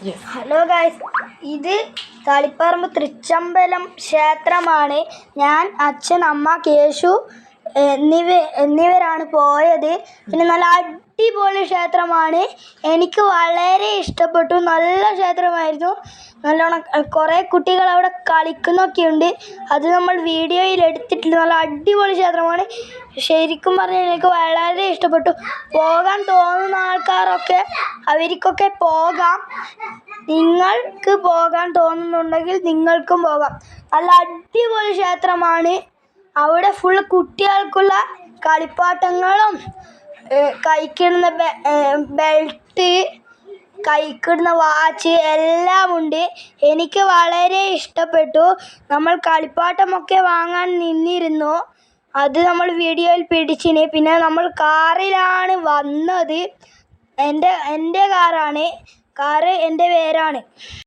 Hello guys ഇത് തളിപ്പറമ്പ് തൃച്ചമ്പലം ക്ഷേത്രമാണ്. ഞാൻ അച്ഛൻ അമ്മ കേശു എന്നിവ എന്നിവരാണ് പോയത്. പിന്നെ നല്ല അടിപൊളി ക്ഷേത്രമാണ്. എനിക്ക് വളരെ ഇഷ്ടപ്പെട്ടു. നല്ല ക്ഷേത്രമായിരുന്നു. നല്ലോണം കുറേ കുട്ടികൾ അവിടെ കളിക്കുന്നൊക്കെ ഉണ്ട് അത് നമ്മൾ വീഡിയോയിൽ എടുത്തിട്ടില്ല. നല്ല അടിപൊളി ക്ഷേത്രമാണ്. ശരിക്കും പറഞ്ഞാൽ എനിക്ക് വളരെ ഇഷ്ടപ്പെട്ടു. പോകാൻ തോന്നുന്ന ആൾക്കാരൊക്കെ അവർക്കൊക്കെ പോകാം. നിങ്ങൾക്ക് പോകാൻ തോന്നുന്നുണ്ടെങ്കിൽ നിങ്ങൾക്കും പോകാം. നല്ല അടിപൊളി ക്ഷേത്രമാണ്. അവിടെ ഫുൾ കുട്ടികൾക്കുള്ള കളിപ്പാട്ടങ്ങളും ഏഹ് ബെൽറ്റ് കൈക്കിടുന്ന വാച്ച് എല്ലാം ഉണ്ട് എനിക്ക് വളരെ ഇഷ്ടപ്പെട്ടു. നമ്മൾ കളിപ്പാട്ടമൊക്കെ വാങ്ങാൻ നിന്നിരുന്നു. അത് നമ്മൾ വീഡിയോയിൽ പിടിച്ചിന്. പിന്നെ നമ്മൾ കാറിലാണ് വന്നത്. എന്റെ എന്റെ കാറാണ്. കാറ് എന്റെ പേരാണ്.